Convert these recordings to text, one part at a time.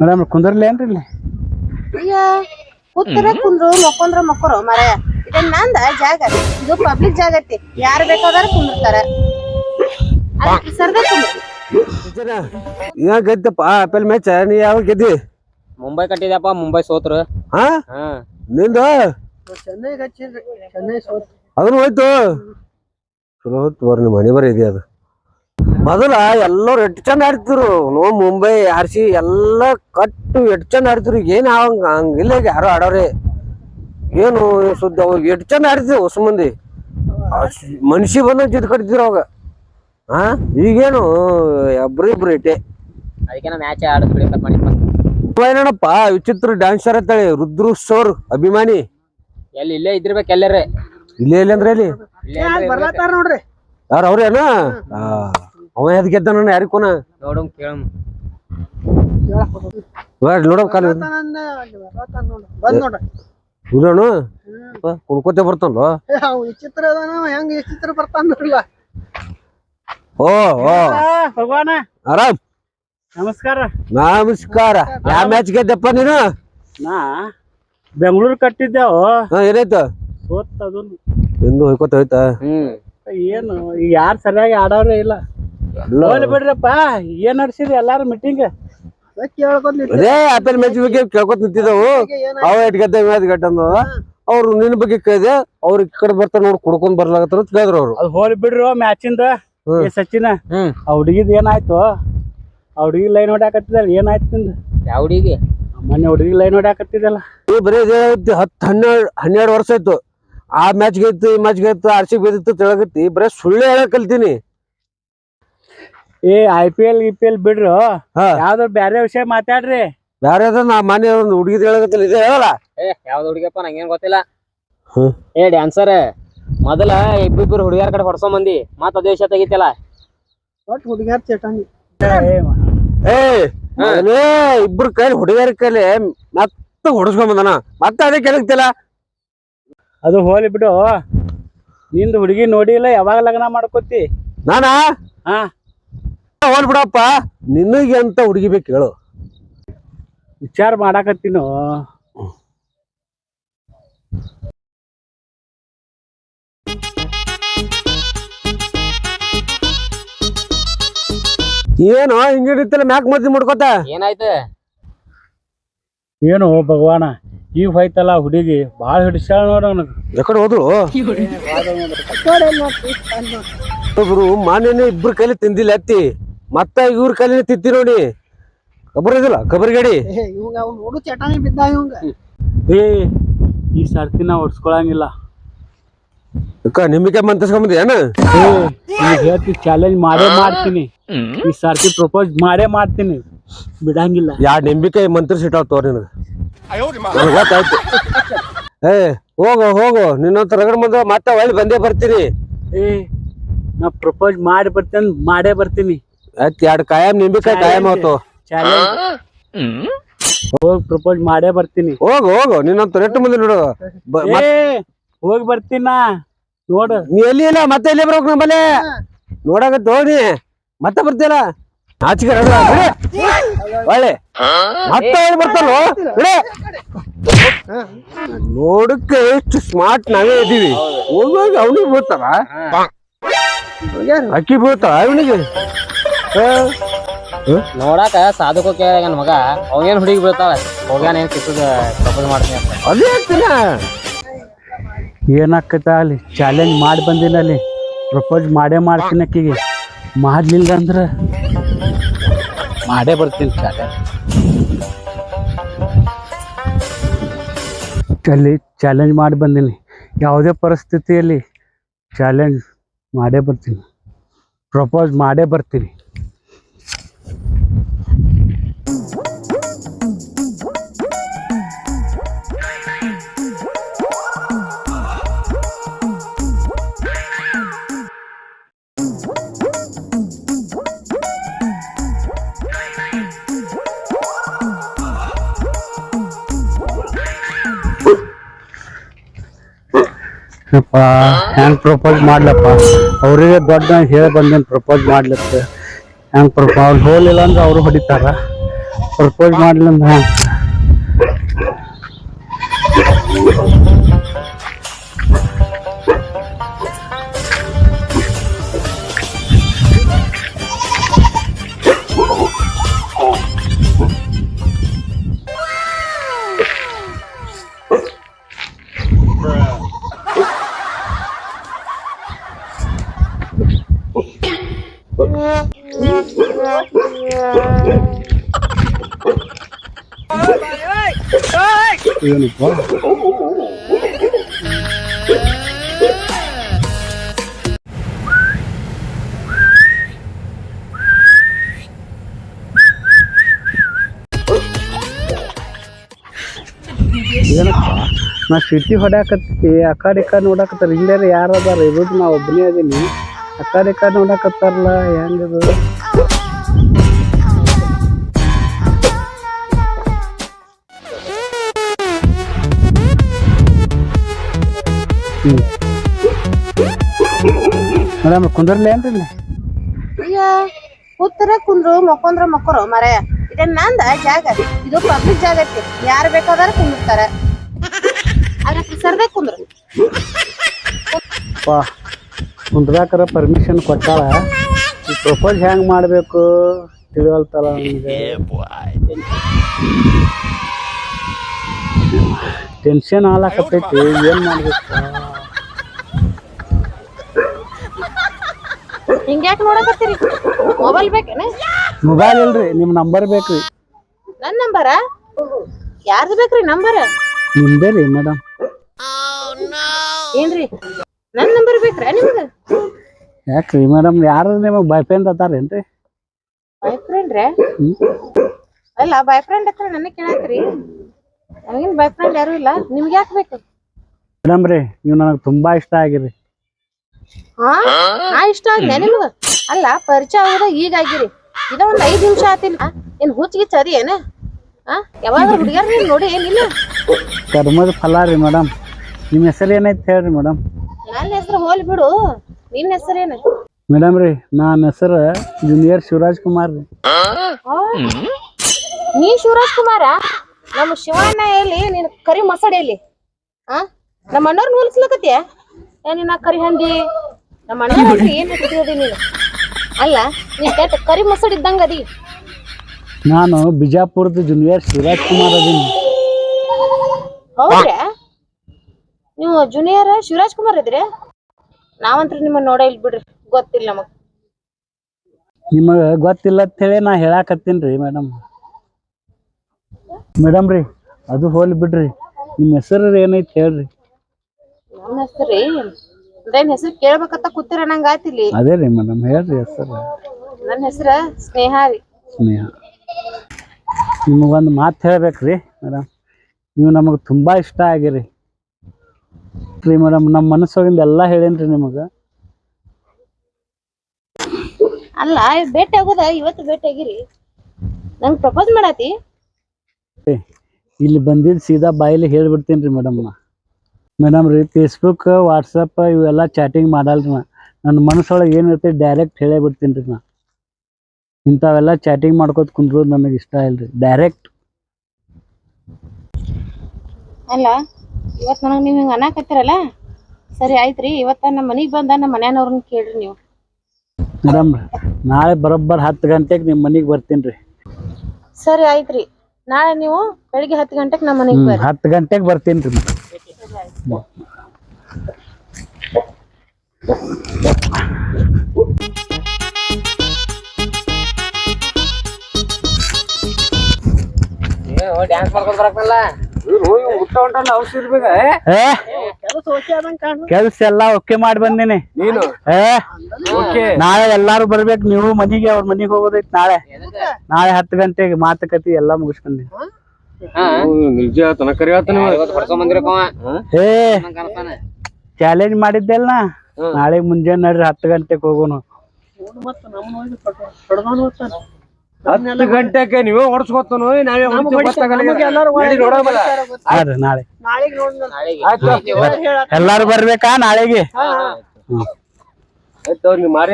Madam ಕುಂದರ್ಲೇನ್ರಿ ಇಲ್ಲಿ? ಕೂತ್ರ ಕುಂದ್ರು ಮಕ್ಕೊಂದ್ರ ಮಕ್ಕೋರು ಮರ. ಇದನ್ನ ನಂದ ಜಾಗ. ಇದು ಪಬ್ಲಿಕ್ ಜಾಗ ಐತಿ. ಯಾರು ಬೇಕಾದಾರ ಕುಂದಿರ್ತಾರ. ಅದಕ್ಕೆ ಸರ್ದ ಕುಂದ್ರಿ. ಈಗ ಗೆದ್ದಪ್ಪ? ಆಪಲ್ ಮ್ಯಾಚ್ ನೀ ಯಾವಾಗ ಗೆದ್ದಿ? ಮುಂಬೈ ಕಟ್ಟಿದ್ಯಪ್ಪ ಮುಂಬೈ ಸೋತ್ರ. ಹಾ? ಹಾ. ನಿಂದು? ಅದನ್ನು ಹೋಯ್ತು. ಚಲೋ ಹೋಯ್ತು ಬರ್ರಿ ಮನೆ ಬರೀ ಇದೆ ಅದು. ಮೊದಲ ಎಲ್ಲರೂ ಎಷ್ಟು ಚಂದ ಆಡ್ತಿದ್ರು. ನೋ ಮುಂಬೈ ಆರ್ ಸಿ ಎಲ್ಲ ಕಟ್ಟು ಎಷ್ಟು ಚಂದ ಆಡ್ತಿದ್ರು. ಈಗ ಏನ್ ಹಂಗ ಹಂಗಿಲ್ಲ ಈಗ ಯಾರು ಆಡೋರಿ. ಏನು ಸುದ್ದಿ ಅವಾಗ ಎಷ್ಟು ಚಂದ ಆಡ್ತಿದ್ರು ಹೊಸ ಮಂದಿ. ಮನುಷ್ಯ ಬಂದ ಜಿದ್ ಕಟ್ತಿದ್ರು ಅವಾಗ. ಹಾ ಈಗೇನು ಇಬ್ರು ಇಬ್ರು ಇಟ್ಟೆ ಏನಪ್ಪ ವಿಚಿತ್ರ ಡ್ಯಾನ್ಸರ್ ಅಂತೇಳಿ ರುದ್ರು ಸೋರ್ ಅಭಿಮಾನಿ. ಎಲ್ಲಿ ಇಲ್ಲೇ ಇದ್ರಬೇಕು ಎಲ್ಲರೇ. ಇಲ್ಲೇ ಇಲ್ಲ ಅಂದ್ರೆ ಇಲ್ಲಿ. ನೋಡ್ರಿ. ಯಾರು ಅವ್ರೇನ? ಅವ ಎದ್ ಗೆದ್ದ ನಾನು ಯಾರಿಗ್ ಕೊನ? ನೋಡಮ್ ಕೇಳಮ್. ನೋಡಮ್ ಕಾಲ. ಇರೋನು? ಕುಣ್ಕೋತೆ ಬರ್ತಾನಲ್ಲ? ಅವ್ ವಿಚಿತ್ರ ಅದಾನ ಹೆಂಗ್ ವಿಚಿತ್ರ ಬರ್ತಾನ ನೋಡ್ರಲ್ಲ ಓ ಓ. ಭಗವಾನ. ಆರಾಮ್. ನಮಸ್ಕಾರ. ನಮಸ್ಕಾರ. ಯಾವ ಮ್ಯಾಚ್ ಗೆದ್ದಪ್ಪ ನೀನು? ನಾ ಬೆಂಗಳೂರು ಕಟ್ಟಿದ್ದೆವು ಹಾ ಏನಾಯ್ತು ಸೋತ್ ಅದನ್ನು ಎಂದು ಹೋಯ್ಕೋತ ಹೋಯ್ತಾ? ಹ್ಮ್. ಏನು ಈಗ ಯಾರು ಸರಿಯಾಗಿ ಆಡೋರೇ ಇಲ್ಲ. ಹೋಗ್ಲಿ ಬಿಡ್ರಪ್ಪ ಏನ್ ನಡ್ಸಿರಿ ಎಲ್ಲಾರು ಮೀಟಿಂಗ್ ಅದೇ ಆಪಲ್ ಮ್ಯಾಚ್ ಬಗ್ಗೆ ಕೇಳ್ಕೊತ ನಿಂತಿದ್ದವು. ಅವ ಎಟ್ ಗದ್ದೆ ಮ್ಯಾಚ್ ಗಟ್ಟ ಅವ್ರು ನಿನ್ ಬಗ್ಗೆ ಕೇಳಿದೆ ಅವ್ರ ಈ ಕಡೆ ಬರ್ತಾರ ನೋಡಿ ಕುಡ್ಕೊಂಡ್ ಬರ್ಲಾಗತ್ತಾರ ಅಂತ ಕೇಳಿದ್ರು ಅವ್ರು. ಅದು ಹೋಲಿ ಬಿಡ್ರು ಮ್ಯಾಚಿಂದ. ಏ ಸಚಿನ. ಹ್ಮ್. ಆ ಹುಡುಗಿದ್ ಏನಾಯ್ತು ಆ ಹುಡುಗಿ ಲೈನ್ ಹೊಡ್ಯಾಕತ್ತಿದಲ್ಲ ಏನಾಯ್ತು ನಿಂದ? ಯಾವ ಹುಡುಗಿ ಮೊನ್ನೆ ಹುಡುಗಿ ಲೈನ್ ಹೊಡ್ಯಾಕತ್ತಿದಲ್ಲ ಈ ಬರೀ ಇದೇ ಐತಿ ಹತ್ತು ಹನ್ನೆರಡು ಹನ್ನೆರಡು ವರ್ಷ ಆಯ್ತು. ಆ ಮ್ಯಾಚ್ ಗೆದ್ದು ಈ ಮ್ಯಾಚ್ ಗೆದ್ದು ಆರ್ ಸಿ ಗೆದ್ದಿತ್ತು ತಿಳಗತ್ತಿ ಬರೀ ಸುಳ್ಳು ಹೇಳಕ್ ಕಲ್ತೀನಿ. ಏ ಐ ಪಿ ಎಲ್ ಗಿ ಪಿ ಎಲ್ ಬಿಡ್ರು. ಹಾ. ಯಾವ್ದಾರು ಬ್ಯಾರೆ ವಿಷಯ ಮಾತಾಡ್ರಿ. ಬ್ಯಾರೆ ಅದ ನಾ ಮಾನ್ಯ ಒಂದು ಹುಡುಗಿದ ಹೇಳಕತ್ತಿಲ್ಲ. ಇದೆ ಹೇಳಲ್ಲ? ಏ ಯಾವ್ದು ಹುಡುಗಿಯಪ್ಪ ನಂಗೇನ್ ಗೊತ್ತಿಲ್ಲ. ಹ್ಮ್. ಏ ಡ್ಯಾನ್ಸರ್ ಮೊದಲ ಇಬ್ಬಿಬ್ರು ಹುಡುಗಿಯರ ಕಡೆ ಹೊಡ್ಸೋ ಮಂದಿ ಮತ್ತ ಅದೇ ವಿಷಯ ತೆಗಿತಿಲ್ಲ ಒಟ್ಟು ಹುಡುಗ್ಯಾರ ಏ ಏ ಮೊದಲೇ ಇಬ್ರು ಕೈಲಿ ಹುಡುಗಿಯರ ಕೈಲಿ ಮತ್ತೆ ಹೊಡಸ್ಕೊಂಡ್ ಬಂದಾನ. ಮತ್ತೆ ಅದೇ ಕೆಳಗ್ತಿಲ್ಲ ಅದು ಹೋಲಿ ಬಿಡು. ನಿಂದು ಹುಡುಗಿ ನೋಡಿಲ್ಲ ಯಾವಾಗ ಲಗ್ನ ಮಾಡ್ಕೋತಿ? ನಾನಾ? ಹಾ. ಹೋಲ್ ಬಿಡಪ್ಪ. ನಿನಗೆ ಅಂತ ಹುಡುಗಿ ಬೇಕು ಹೇಳು. ವಿಚಾರ ಮಾಡಾಕತ್ತೀನೋ? ಏನು ಹಿಂಗಿಡಿತ್ತಲ್ಲ ಮ್ಯಾಕ್ ಮದ್ದಿ ಮಾಡ್ಕೋತ? ಏನಾಯ್ತು? ಏನು ಭಗವಾನ ಈಗ ಹೋಯ್ತಲ್ಲ ಹುಡುಗಿ ಬಾಳ ಹಿಡಿಸ್ಯಾಳ ನೋಡ ಅವನಿಗೆ ಎಕಡೆ ಹೋದ್ರು? ಒಬ್ರು ಮಾನ್ಯನೇ ಇಬ್ರು ಕೈಲಿ ತಿಂದಿಲ್ಲ ಅತ್ತಿ. ಮತ್ತ ಇವ್ರ ಕಲ್ಲಿನ ತಿತ್ತಿ ನೋಡಿ. ಕಬರ್ ಇದಿಲ್ಲ ಕಬರ್ ಗಡಿ. ಇವಂಗ ಅವ್ನು ನೋಡು ಚಟಾಣಿ ಬಿದ್ದ ಇವಂಗ. ಏ. ಈ ಸರ್ತಿ ನಾ ಹೊಡ್ಸ್ಕೊಳಂಗಿಲ್ಲ ಅಕ್ಕ ನಿಮಗೆ ಮಂತಸ್ಕೊಂಬಂದಿ ಏನ? ಹೇಳ್ತಿ ಚಾಲೆಂಜ್ ಮಾಡೇ ಮಾಡ್ತೀನಿ. ಈ ಸರ್ತಿ ಪ್ರಪೋಸ್ ಮಾಡೇ ಮಾಡ್ತೀನಿ. ಬಿಡಂಗಿಲ್ಲ. ಯಾರು ನಿಂಬಿಕಾಯಿ ಮಂತ್ರಿಸಿ ಸಿಟ್ಟಾವ್ ತೋರ್ ನನಗ್. ಗೊತ್ತಾಯ್ತು. ಏ ಹೋಗು ಹೋಗು. ನಿನ್ನಂತ ರಗಡ್ ಮುಂದ ಮತ್ತೆ ಒಳ್ಳೆ ಬಂದೇ ಬರ್ತೀನಿ. ಏ ನಾ ಪ್ರಪೋಸ್ ಮಾಡಿ ಬರ್ತೇನೆ ಮಾಡೇ ಬರ್ತೀನಿ. ಆಯ್ತು ಎರಡು ಕಾಯಂ ನಿಂಬಿಕಾಯಿ ಕಾಯಂ ಆಯ್ತು. ಚಾಲೆಂಜ್ ಹೋಗಿ ಪ್ರಪೋಸ್ ಮಾಡೇ ಬರ್ತೀನಿ. ಹೋಗು ಹೋಗು ನಿನ್ನಂತ ರೆಟ್ಟು ಮುಂದೆ ನೋಡು. ಬ- ಹೋಗಿ ಬರ್ತೀನ? ನೋಡು. ನೀ ಎಲ್ಲಿ ಇಲ್ಲ? ಮತ್ತೆ ಎಲ್ಲಿ ಬರ್ಬೇಕು ನಮ್ಮಲ್ಲಿ ನೋಡಾಗ ಹೋಗಿ ಮತ್ತೆ ಬರ್ತೀರ ಆಚೆಗೆ ರಗಡ ಬಿಡಿ. ಒಳ್ಳೆ. ಮತ್ತೆ ಹೇಳಿ ಬರ್ತಾನೋ? ಬಿಡಿ. ನೋಡಕ್ಕೆ ಎಷ್ಟು ಸ್ಮಾರ್ಟ್ ನಾವೇ ಇದೀವಿ. ಹೋಗಿ ಅವನಿಗೆ ಬೀಳ್ತಾರ? ಅಕ್ಕಿ ಬೀಳ್ತಾರ ಅವನಿಗೆ ನೋಡಾಕ ಸಾಧಕ ಕೇಳ ಮಗ. ಅವನೇನ್ ಹುಡುಗಿ ಬೀಳ್ತಾವ ಹೋಗ್ಯಾನ ಏನ್ ಸಿಕ್ಕದ ಪ್ರಪೋಸ್ ಮಾಡ್ತೀನಿ ಅಂತ. ಅದೇ ಆಗ್ತೀನ ಏನಾಕತ್ತ ಅಲ್ಲಿ? ಚಾಲೆಂಜ್ ಮಾಡಿ ಬಂದಿನ ಅಲ್ಲಿ. ಪ್ರಪೋಸ್ ಮಾಡೇ ಮಾಡ್ತೀನಿ ಅಕ್ಕಿಗೆ. ಮಾಡ್ಲಿಲ್ಲ ಅಂದ್ರೆ? ಮಾಡೇ ಬರ್ತೀನಿ ಚಾಲೆಂಜ್ ಅಲ್ಲಿ ಚಾಲೆಂಜ್ ಮಾಡಿ ಬಂದೀನಿ. ಯಾವುದೇ ಪರಿಸ್ಥಿತಿಯಲ್ಲಿ ಚಾಲೆಂಜ್ ಮಾಡೇ ಬರ್ತೀನಿ. ಪ್ರಪೋಸ್ ಮಾಡೇ ಬರ್ತೀನಿ. ಯಪ್ಪ ಹೆಂಗ್ ಪ್ರಪೋಸ್ ಮಾಡ್ಲಪ್ಪ ಅವರಿಗೆ ದೊಡ್ಡ ಹೇಳಿ ಬಂದೇನು ಪ್ರಪೋಸ್ ಮಾಡ್ಲತ್ತ ಹೆಂಗ್ ಪ್ರಪೋಸ್ ಹೋಗ್ಲಿಲ್ಲ ಅಂದ್ರೆ ಅವರು ಹೊಡಿತಾರ. ಪ್ರಪೋಸ್ ಮಾಡಲಿಲ್ಲ ಮಾಡ್ಲಂದ್ರ ಏನಪ್ಪ? ನಾ ಸಿಟಿ ಹೊಡ್ಯಾಕತ್ತಿ ಕಡೆ ನೋಡಾಕತ್ತಾರ. ಹಿಂದೆ ಯಾರು ಅದಾರ? ಇರೋದು ನಾ ಒಬ್ಬನೇ ಅದೀನಿ. ಕಡೆ ನೋಡಾಕತ್ತಾರಲ್ಲ ಹೆಂಗದು ಹ್ಮ್ ಮೇಡಮ್ ಕುಂದರ್ಲಿ ಏನ್ರಿ ಇಲ್ಲಿ? ಕೂತರ ಕುಂದ್ರು ಮಕ್ಕೊಂದ್ರ ಮಕ್ಕೊರು ಮರಯ. ಇದೇನ್ ನಂದ ಜಾಗ. ಇದು ಪಬ್ಲಿಕ್ ಜಾಗ ಐತಿ. ಯಾರು ಬೇಕಾದ್ರೆ ಕುಂದಿರ್ತಾರ. ಅದ್ರ ಸರ್ದೇ ಕುಂದ್ರು. ಅಪ್ಪ ಕುಂದ್ರಾಕರ ಪರ್ಮಿಷನ್ ಕೊಟ್ಟಾಳ. ಈ ಪ್ರಪೋಸ್ ಹೆಂಗ್ ಮಾಡ್ಬೇಕು? ತಿಳಿವಲ್ತಲ್ಲ ನನಗೆ ಟೆನ್ಷನ್ ಆಲಾಕತ್ತೈತಿ ಏನ್ ಮಾಡ್ಬೇಕು? ಹಿಂಗ್ಯಾಕ್ ನೋಡಕತ್ತೀರಿ? ಮೊಬೈಲ್ ಬೇಕೇನ? ಮೊಬೈಲ್ ಇಲ್ರಿ ನಿಮ್ ನಂಬರ್ ಬೇಕ್ರಿ. ನನ್ ನಂಬರ ಯಾರ್ದು ಬೇಕ್ರಿ ನಂಬರ್ ನಿಮ್ದೇ ರೀ ಮೇಡಮ್ ಏನ್ರಿ? ನನ್ನ ನಂಬರ್ ಬೇಕ್ರ ನಿಮ್ಗ ಯಾಕ್ರಿ ಮೇಡಮ್ ಯಾರು ನಿಮಗೆ ಬಾಯ್ ಫ್ರೆಂಡ್ ಅದಾರೇನ್ರಿ? ಬಾಯ್ ಫ್ರೆಂಡ್ ರೇ? ಅಲ್ಲ ಬಾಯ್ ಫ್ರೆಂಡ್ ಹತ್ರ ನನ್ನ ಕೇಳತ್ರಿ ನಮಗೇನ್ ಬಾಯ್ ಫ್ರೆಂಡ್ ಯಾರು ಇಲ್ಲ. ನಿಮ್ಗೆ ಯಾಕೆ ಬೇಕು? ಮೇಡಮ್ ರೀ ನೀವು ನನಗೆ ತುಂಬಾ ಇಷ್ಟ ಆಗಿರಿ. ಹಾ ನಾ ಇಷ್ಟ ಆಗ್ಲೇ ನಿಮ್ಗ? ಅಲ್ಲ ಪರಿಚಯ ಆಗೋದ ಈಗ ಆಗಿರಿ. ಇದ ಒಂದ್ ಐದ್ ನಿಮಿಷ ಆತಿಲ್ಲ. ಏನ್ ಹುಚ್ಚಿಗೆ ಚದಿ ಏನ? ಆ? ಯಾವಾಗ ಹುಡುಗ್ಯಾರ ನೀನ್ ನೋಡಿ ಏನಿಲ್ಲ ಕರ್ಮದ ಫಲ ರೀ ಮೇಡಮ್. ನಿಮ್ಮ ಹೆಸರು ಏನೈತೆ ಹೇಳ್ರಿ ಮೇಡಮ್? ನನ್ನ ಹೆಸರು ಹೋಲಿ ಬಿಡು. ನಿನ್ನ ಏನು? ಮೇಡಮ್ ರೀ ನನ್ನ ಹೆಸರು ಜೂನಿಯರ್ ಶಿವರಾಜ್ ಕುಮಾರ್ ರೀ. ನೀ ಶಿವರಾಜ್ ಕುಮಾರ? ನಮ್ಮ ಶಿವಣ್ಣ ಎಲ್ಲಿ? ನೀನ್ ಕರಿ ಮಸಡಿ ಎಲ್ಲಿ? ಆ? ನಮ್ಮ ಅಣ್ಣವ್ರನ್ನ ಹೋಲಿಸ್ಲಕತ್ಯ ಏ ನಿನ್ನ ಕರಿ ಹಂದಿ? ನಮ್ಮ ಅಣ್ಣ ಏನ್ ಹೇಳ್ತಿದ್ದಿ ನೀನು? ಅಲ್ಲ ನೀನ್ ಕೆಟ್ಟ ಕರಿ ಮಸಡಿ ಇದ್ದಂಗ ಅದಿ? ನಾನು ಬಿಜಾಪುರದ ಜೂನಿಯರ್ ಶಿವರಾಜ್ ಕುಮಾರ್ ಅದೀನಿ. ಹೌದ್ರಾ ನೀವು ಜೂನಿಯರ್ ಶಿವರಾಜ್ ಕುಮಾರ್ ಇದ್ರಿ? ನಾವಂತ್ರ ನಿಮ್ಮನ್ನ ನೋಡ ಇಲ್ಲ ಬಿಡ್ರಿ ಗೊತ್ತಿಲ್ಲ ನಮಗ್. ನಿಮಗ ಗೊತ್ತಿಲ್ಲ ಅಂತ ಹೇಳಿ ನಾ ಹೇಳಾಕತ್ತೀನಿ ರೀ ಮೇಡಮ್. ಮೇಡಮ್ ರೀ ಅದು ಹೋಲಿ ಬಿಡ್ರಿ. ನಿಮ್ಮ ಹೆಸರು ಏನೈತೆ ಹೇಳ್ರಿ. ನನ್ನ ಹೆಸರು ಅದೇನ್ ಹೆಸರು ಕೇಳ್ಬೇಕಂತ ಕೂತಿರ ನಂಗ ಆತಿಲ್ಲಿ ಅದೇ ರೀ ಮೇಡಮ್ ಹೇಳ್ರಿ ಹೆಸರು. ನನ್ನ ಹೆಸರ ಸ್ನೇಹ ರೀ. ಸ್ನೇಹ. ನಿಮಗೊಂದು ಮಾತು ಹೇಳ್ಬೇಕ್ರಿ ಮೇಡಮ್. ನೀವು ನಮಗೆ ತುಂಬ ಇಷ್ಟ ಆಗಿರಿ. ರೀ ಮೇಡಮ್ ನಮ್ಮ ಮನಸ್ಸೊಳಗಿಂದ ಎಲ್ಲ ಹೇಳೇನ್ರಿ ನಿಮಗೆ. ಅಲ್ಲ ಭೇಟಿ ಆಗೋದ ಇವತ್ತು ಭೇಟಿ ಆಗಿರಿ. ನಂಗೆ ಪ್ರಪೋಸ್ ಮಾಡಾತಿ. ಇಲ್ಲಿ ಬಂದಿದ್ದು ಸೀದಾ ಬಾಯಲ್ಲಿ ಹೇಳ್ಬಿಡ್ತೀನಿ ರೀ ಮೇಡಮ್ ನಾ ಮೇಡಮ್ ರೀ ಫೇಸ್ಬುಕ್ ವಾಟ್ಸಪ್ ಇವೆಲ್ಲ ಚಾಟಿಂಗ್ ಮಾಡಲ್ರಿ ನಾ ನನ್ನ ಮನಸ್ಸೊಳಗೆ ಏನಿರ್ತೈತೆ ಡೈರೆಕ್ಟ್ ಹೇಳೇ ಬಿಡ್ತೀನಿ ರೀ ನಾ ಇಂಥವೆಲ್ಲ ಚಾಟಿಂಗ್ ಮಾಡ್ಕೋತ ಕುಂದ್ರೋದು ನನಗೆ ಇಷ್ಟ ಇಲ್ಲ ರೀ. ಡೈರೆಕ್ಟ್ ಅಲ್ಲ ಇವತ್ತು ನನಗೆ ನೀವು ಹಿಂಗೆ ಅನ್ನಕತ್ತಿರಲ್ಲ ಸರಿ ಆಯ್ತ್ರಿ. ಇವತ್ತ ನಮ್ಮ ಮನೆಗೆ ಬಂದ ನಮ್ಮ ಮನೆಯವ್ರನ್ನ ಕೇಳ್ರಿ ನೀವು. ಮೇಡಮ್ ನಾಳೆ ಬರೋಬ್ಬರ್ ಹತ್ತು ಗಂಟೆಗೆ ನಿಮ್ಮ ಮನೆಗೆ ಬರ್ತೀನಿ ರೀ. ಸರಿ ಆಯ್ತ್ರಿ. ನಾಳೆ ನೀವು ಬೆಳಿಗ್ಗೆ ಹತ್ತು ಗಂಟೆಗೆ ನಮ್ಮ ಮನೆಗೆ ಬರ್ರಿ. ಹತ್ತು ಗಂಟೆಗೆ ಬರ್ತೀನಿ ರೀ. ಡ್ಯಾನ್ಸ್ ಮಾಡ್ಕೊಂಡ್ ಬರಕಲ್ಲ ಏ? ಕೆಲಸ ಎಲ್ಲ ಓಕೆ ಮಾಡಿ ಬಂದಿನಿ. ನೀನು? ಏ ನಾಳೆ ಎಲ್ಲಾರು ಬರ್ಬೇಕು ನೀವು ಮನಿಗೆ ಅವ್ರ ಮನಿಗೆ ಹೋಗೋದೈತಿ ನಾಳೆ. ನಾಳೆ ಹತ್ತು ಗಂಟೆಗೆ ಮಾತುಕತೆ ಎಲ್ಲ ಮುಗಿಸ್ಕೊಂಡಿ. ಏ ಚಾಲೆಂಜ್ ಮಾಡಿದ್ದೆಲ್ಲ ನಾಳೆ ಮುಂಜಾನೆ ನಡ್ರಿ ಹತ್ತು ಗಂಟೆಗೆ ಹೋಗೋಣ ಹತ್ತು ಗಂಟೆಗೆ ನೀವೇ ಹೊಡ್ಸ್ಕೊತಾನು ನಾವೇ ನಾಳೆ. ಎಲ್ಲಾರು ಬರ್ಬೇಕಾ ನಾಳೆಗೆ? ಹ್ಮ್. ಮಾರಿ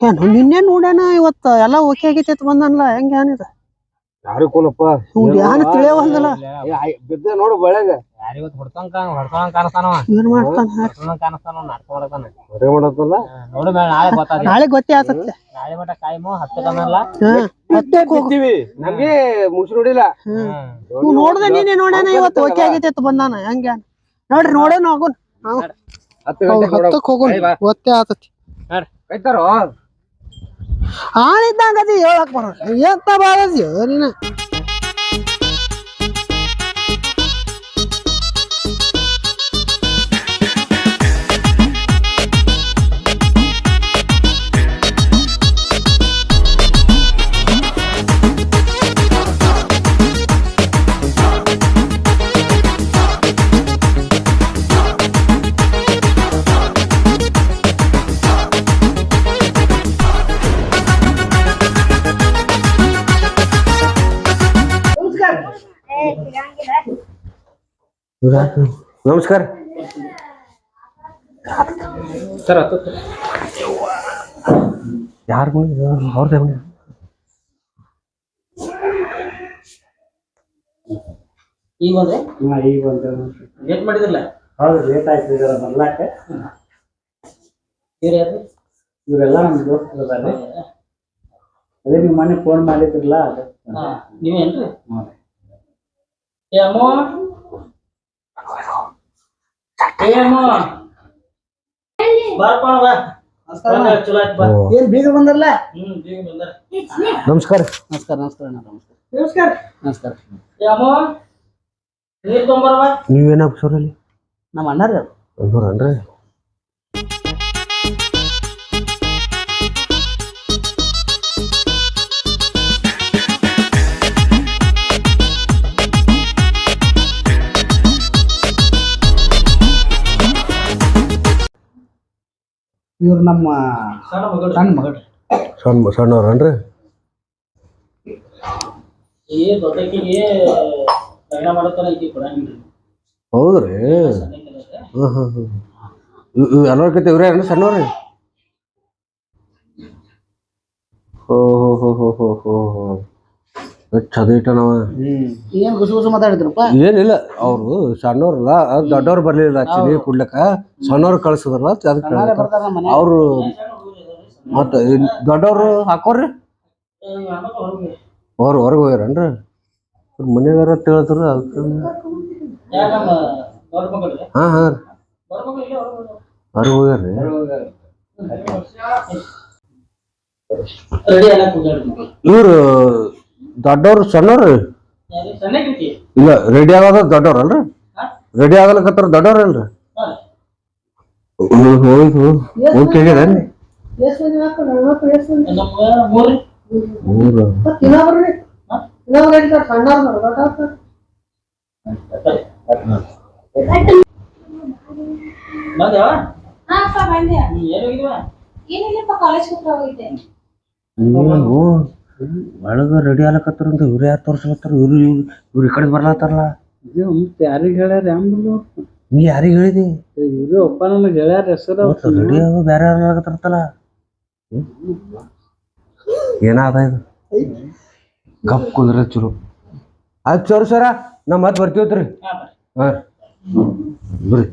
ಏನು ನಿನ್ನೆ ನೋಡ್ಯಾನ ಇವತ್ತ? ಎಲ್ಲ ಓಕೆ ಆಗೈತಿ ಬಂದನಲ್ಲ ಬಂದನ್ಲ. ಹೆಂಗ ಏನಿದ? ಯಾರು ಕೊಲಪ್ಪ? ಯಾರು ತಿಳಿಯವಲ್ದಲ್ಲ. ಬಿದ್ದ ನೋಡು ಹೊಡ್ತಂಗ ಕಾಣಿಸ್ತಾನವ ಏನ್ ಮಾಡ್ತಾನ ಹೊಡ್ತಂಗ ಕಾಣಿಸ್ತಾನ ನಾಟಕ ಮಾಡತಾನ ಹೊರಗೆ ನೋಡು ಮೇಲೆ ನಾಳೆ ಗೊತ್ತಾದ ನಾಳೆ ಗೊತ್ತೇ ಆತತ್ತೆ ನಾಳೆ ಮಟ ಕಾಯ್ಮು ಹತ್ತಕ್ಕೆ ನಮ್ಗೆ ಮುಗಿಸ್ ನೋಡಿಲ್ಲ. ಇವ್ ನೋಡ್ದ ನೀನೆ ನೋಡ್ಯಾನ ಇವತ್ತು ಓಕೆ ಆಗೈತೆ ಅಂತ ಬಂದಾನ. ಹೆಂಗ ನೋಡ್ರಿ ನೋಡೇನ ಹೋಗುನ್ ಹತ್ತು ಗಂಟೆಗೆ ನೋಡೋಣ. ಹತ್ತಕ್ ಹೋಗುನ್ ಗೊತ್ತೇ ಆತತಿ ಆಳಿದ್ದಂಗ ಅದಿ ಹೇಳಕ್ ಬರ ಎಂತ ಬಾಳದಿ ನೀನ ನಮಸ್ಕಾರ. ಸರ್ ಯಾರು ಅವ್ರದ್ದೇ ಮನೆ ಈಗ ಬಂದ್ರೆ ಹಾ, ಈಗ ಒಂದು ಲೇಟ್ ಮಾಡಿದ್ರಲ್ಲ? ಹೌದು ಲೇಟ್ ಆಯ್ತು ಇದರ ಬರ್ಲಾಕ. ಇವ್ರು ಯಾರು? ಇವರೆಲ್ಲ ನಮ್ಮ ದೋಸ್ತರು ಅದಾರೆ ಅದೇ ನೀವು ಮೊನ್ನೆ ಫೋನ್ ಮಾಡಿದ್ರಲ್ಲ ಅದು ನೀವೇನ್ರಿ ಅಮ್ಮೋ ಏ ಅಮ್ಮೋ ಬಾರಪ್ಪ ಬಾ ಬಂದ, ಚಲೋ ಆಯ್ತು ಬಾ ಏನ್ ಬೀಗ ಬಂದಲ್ಲ ನಮಸ್ಕಾರ. ನಮಸ್ಕಾರ ನಮಸ್ಕಾರ ಅಣ್ಣ, ನಮಸ್ಕಾರ. ನಮಸ್ಕಾರ. ನಮಸ್ಕಾರ. ಏ ಅಮ್ಮೋ ನೀರ್ ತೊಂಬರ್ವಾ ನೀವೇನಾಗ ಸೋರಲ್ಲಿ ನಮ್ಮ ಅಣ್ಣಾರ ಅದು ಇವ್ರು ನಮ್ಮ ಸಣ್ಣ ಮಗಳು ಸಣ್ಣ ಸಣ್ಣವ್ರನ್ರಿ? ಹೌದ್ರಿ? ಸಣ್ಣಕ್ಕಿದಾರೆ. ಹ್ಮ್ ಹ್ಮ್. ಎಲ್ಲರ ಇವ್ ಎಲ್ಲರ್ಕಿಂತ ಇವ್ರೇ ಏನ್ರಿ ಸಣ್ಣವ್ರಿ? ಓ ಹೋ ಹೋ ಹೋ ಹೋ ಹೋ ಹೋ. ಎಷ್ಟ್ ಅದು ಇಟ್ಟನವ ಏನ್ ಗುಸು ಗುಸು ಮಾತಾಡಿದ್ರಪ್ಪ? ಏನಿಲ್ಲ ಅವ್ರು ಸಣ್ಣವ್ರಲ್ಲ ಅದ್ ದೊಡ್ಡವ್ರು ಬರ್ಲಿಲ್ಲ ಆಕ್ಚುಲಿ ಕುಡ್ಲಕ್ಕ. ಸಣ್ಣವ್ರು ಕಳ್ಸಿದ್ರಲ್ಲ ಅದಕ್ಕೆ ಅವ್ರು ಮತ್ತ ದೊಡ್ಡವ್ರು ಹಾಕೋರ್ರಿ. ಹೊರಗೆ. ಅವ್ರು ಹೊರಗೆ ಹೋಗ್ಯಾರನ್ರಿ? ಮನೆಗಾರ ತಿಳಿದ್ರು ಅದಕ್ಕೆ ಯಾಕಮ್ಮ ಹಾಂ ಹಾ. ಹೊರಗೆ ಹೋಗ್ಯಾರ್ರಿ. ಇವ್ರು ದೊಡ್ಡವ್ರು ಸಣ್ಣವ್ರು? ಇಲ್ಲ ರೆಡಿ ಆಗೋದ ದೊಡ್ಡವ್ರ ಅಲ್ರಿ? ರೆಡಿ ಆಗಲಕತ್ತಾರ ದೊಡ್ಡವ್ರ ಅಲ್ರಿ. ಹೋಯ್ತು ಓಕೆ ಎಲ್ಲಿ ಏನಿಲ್ಲಪ್ಪ ಕಾಲೇಜ್ ಹೋಗಿದ್ದೆ. ಒಳಗ ರೆಡಿ ಆಗ್ಲಕತ್ತಾರ ಅಂತ ಇವ್ರು ಯಾರು ತೋರಿಸ್ಲತ್ತಾರ? ಇವ್ರು ಇವ್ರು ಇವ್ರು ಈ ಕಡೆ ಬರ್ಲತ್ತಾರಲ್ಲ? ಇದು ಮತ್ತೆ ಯಾರಿಗೆ ಹೇಳ್ಯಾರ ನೀ ಯಾರಿಗೆ ಹೇಳಿದಿ? ಇವ್ರು ಒಬ್ಬ ನನಗೆ ಹೇಳ್ಯಾರ ಹೆಸರು ಮತ್ತ ರೆಡಿ ಆಗೋ ಬೇರೆ ಯಾರು ಆಗತ್ತಾರತ್ತಲ್ಲ ಏನಾದ ಇದು? ಗಪ್ ಕುದ್ರೆ ಚಲೋ ಆಯ್ತು ಚೋರ್ ಸರ ನಾ ಮತ್ತೆ ಬರ್ತೀವತ್ರಿ. ಹಾಂ. ಬರ್ರಿ.